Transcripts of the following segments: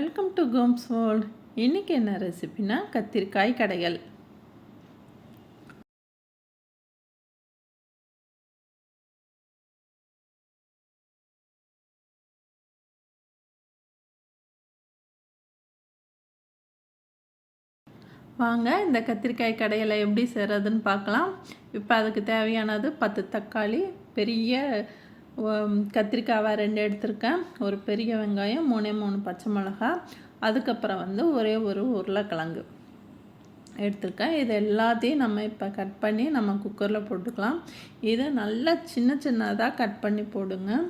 Welcome to Gomez world இன்றைக்கி என்ன ரெசிபினா கத்திரிக்காய் கடைகள். வாங்க இந்த கத்திரிக்காய் கடையில் எப்படி செய்கிறதுன்னு பார்க்கலாம். இப்போ அதுக்கு தேவையானது பத்து தக்காளி பெரிய கத்திரிக்காவை ரெண்டு எடுத்திருக்கேன். ஒரு பெரிய வெங்காயம் மூணே மூணு பச்சை மிளகா. அதுக்கப்புறம் வந்து ஒரே ஒரு உருளைக்கிழங்கு எடுத்திருக்கேன். இது எல்லாத்தையும் நம்ம இப்போ கட் பண்ணி நம்ம குக்கரில் போட்டுக்கலாம். இதை நல்லா சின்ன சின்னதாக கட் பண்ணி போடுங்க.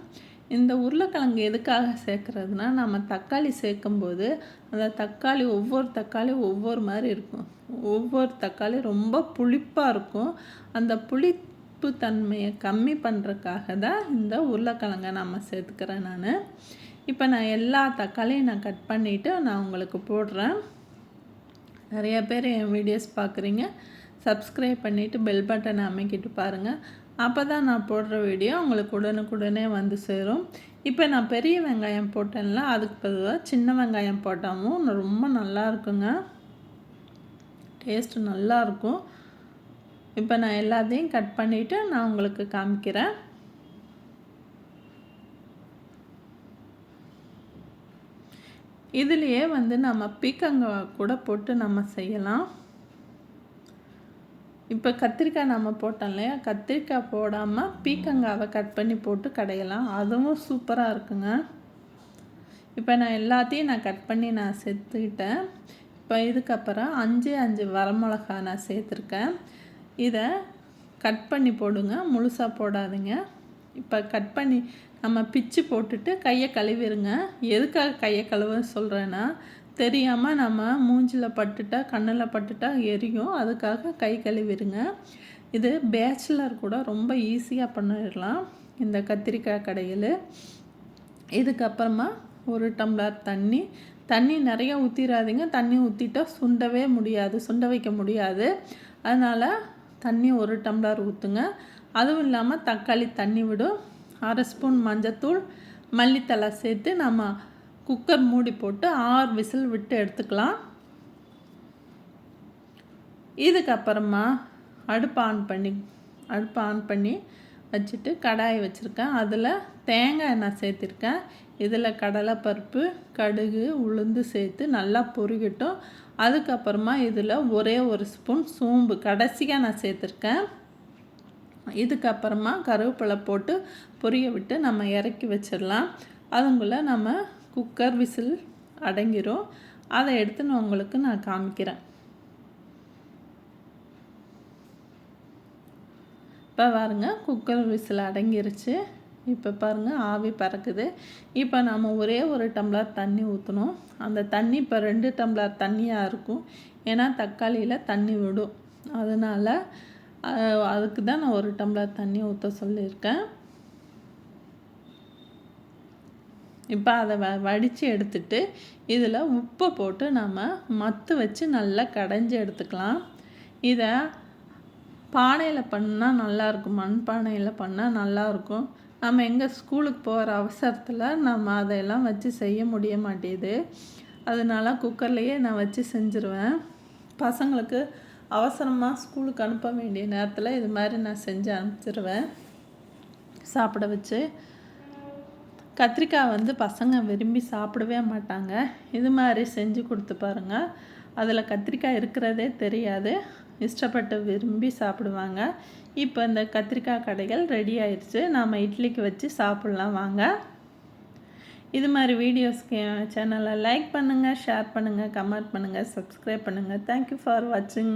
இந்த உருளைக்கிழங்கு எதுக்காக சேர்க்குறதுனா நம்ம தக்காளி சேர்க்கும்போது அந்த தக்காளி ஒவ்வொரு தக்காளி ஒவ்வொரு மாதிரி இருக்கும். ஒவ்வொரு தக்காளி ரொம்ப புளிப்பாக இருக்கும். அந்த புளி உப்பு தன்மையை கம்மி பண்ணுறதுக்காக தான் இந்த உருளைக்கிழங்கை நம்ம சேர்த்துக்கிறேன் நான். இப்போ நான் எல்லா தக்காளியும் நான் கட் பண்ணிவிட்டு நான் உங்களுக்கு போடுறேன். நிறைய பேர் என் வீடியோஸ் பார்க்குறீங்க. சப்ஸ்கிரைப் பண்ணிவிட்டு பெல் பட்டனை அமைக்கிட்டு பாருங்கள் அப்போ தான் நான் போடுற வீடியோ உங்களுக்கு உடனுக்குடனே வந்து சேரும். இப்போ நான் பெரிய வெங்காயம் போட்டேன்ல அதுக்கு பதிலாக சின்ன வெங்காயம் போட்டாலும் ரொம்ப நல்லா இருக்குங்க. டேஸ்ட்டு நல்லாயிருக்கும் இப்போ நான் எல்லாத்தையும் கட் பண்ணிவிட்டு நான் உங்களுக்கு காமிக்கிறேன். இதுலேயே வந்து நம்ம பீக்கங்காய் கூட போட்டு நம்ம செய்யலாம். இப்போ கத்திரிக்காய் நம்ம போட்டோம் இல்லையா? கத்திரிக்காய் போடாமல் பீக்கங்காவை கட் பண்ணி போட்டு கடையலாம். அதுவும் சூப்பராக இருக்குங்க. இப்போ நான் எல்லாத்தையும் நான் கட் பண்ணி நான் சேர்த்துக்கிட்டேன் இப்போ இதுக்கப்புறம் அஞ்சு அஞ்சு வரமிளகா நான் சேர்த்துருக்கேன். இதை கட் பண்ணி போடுங்க. முழுசாக போடாதுங்க. இப்போ கட் பண்ணி நம்ம பிச்சு போட்டுட்டு கையை கழுவிடுங்க எதுக்காக கையை கழுவ சொல்கிறேன்னா தெரியாமல் நம்ம மூஞ்சில் பட்டுட்டா கண்ணில் பட்டுட்டா எரியும். அதுக்காக கை கழுவிடுங்க இது பேச்சுலர் கூட ரொம்ப ஈஸியாக பண்ணிடலாம். இந்த கத்திரிக்காய் கடையில். இதுக்கப்புறமா ஒரு டம்ளர் தண்ணி. தண்ணி நிறைய ஊற்றிடாதீங்க தண்ணி ஊற்றிட்டா சுண்டவே முடியாது. சுண்ட வைக்க முடியாது. அதனால் தண்ணி ஒரு டம்ளர் ஊற்றுங்க அதுவும் இல்லாமல் தக்காளி தண்ணி விடும். அரை ஸ்பூன் மஞ்சத்தூள் மல்லித்தலை சேர்த்து நம்ம குக்கர் மூடி போட்டு ஆறு விசில் விட்டு எடுத்துக்கலாம். இதுக்கப்புறமா அடுப்பு ஆன் பண்ணி அடுப்பு ஆன் பண்ணி வச்சுட்டு கடாயை வச்சுருக்கேன். அதில் தேங்காய் நான் சேர்த்துருக்கேன். இதில் கடலைப்பருப்பு கடுகு உளுந்து சேர்த்து நல்லா பொறுகிட்டோம் அதுக்கப்புறமா இதில் ஒரே ஒரு ஸ்பூன் சோம்பு கடைசியாக நான் சேர்த்துருக்கேன். இதுக்கப்புறமா கருவேப்பிலை போட்டு பொரிய விட்டு நம்ம இறக்கி வச்சிடலாம். அதுங்குள்ளே நம்ம குக்கர் விசில் அடங்கிரும். அதை எடுத்து நான் உங்களுக்கு நான் காமிக்கிறேன். இப்போ பாருங்கள் குக்கர் விசில் அடங்கிருச்சு. இப்போ பாருங்கள் ஆவி பறக்குது. இப்போ நம்ம ஒரே ஒரு டம்ளர் தண்ணி ஊற்றணும் அந்த தண்ணி இப்போ ரெண்டு டம்ளர் தண்ணியாக இருக்கும். ஏன்னா தக்காளியில் தண்ணி விடும். அதனால் அதுக்கு தான் நான் ஒரு டம்ளர் தண்ணி ஊற்ற சொல்லியிருக்கேன். இப்போ அதை வ வடித்து எடுத்துட்டு இதில் உப்பை போட்டு நம்ம மத்து வச்சு நல்லா கடைஞ்சி எடுத்துக்கலாம். இதை பானையில் பண்ணால் நல்லாயிருக்கும் மண் பானையில் பண்ணால் நல்லாயிருக்கும் நம்ம எங்கே ஸ்கூலுக்கு போகிற அவசரத்தில் நம்ம அதையெல்லாம் வச்சு செய்ய முடிய மாட்டேது. அதனால குக்கர்லேயே நான் வச்சு செஞ்சுருவேன். பசங்களுக்கு அவசரமாக ஸ்கூலுக்கு அனுப்ப வேண்டிய நேரத்தில் இது மாதிரி நான் செஞ்சு அனுப்பிச்சிருவேன். சாப்பிட வச்சு. கத்திரிக்காய் வந்து பசங்க விரும்பி சாப்பிடவே மாட்டாங்க. இது மாதிரி செஞ்சு கொடுத்து பாருங்கள் அதில் கத்திரிக்காய் இருக்கிறதே தெரியாது. இஷ்டப்பட்டு விரும்பி சாப்பிடுவாங்க. இப்போ இந்த கத்திரிக்காய் கடைகள் ரெடி ஆயிடுச்சு. நாம் இட்லிக்கு வச்சு சாப்பிட்லாம் வாங்க. இது மாதிரி வீடியோஸ்க்கு சேனலை லைக் பண்ணுங்கள் ஷேர் பண்ணுங்கள் கமெண்ட் பண்ணுங்கள் சப்ஸ்கிரைப் பண்ணுங்கள் தேங்க்யூ ஃபார் வாட்சிங்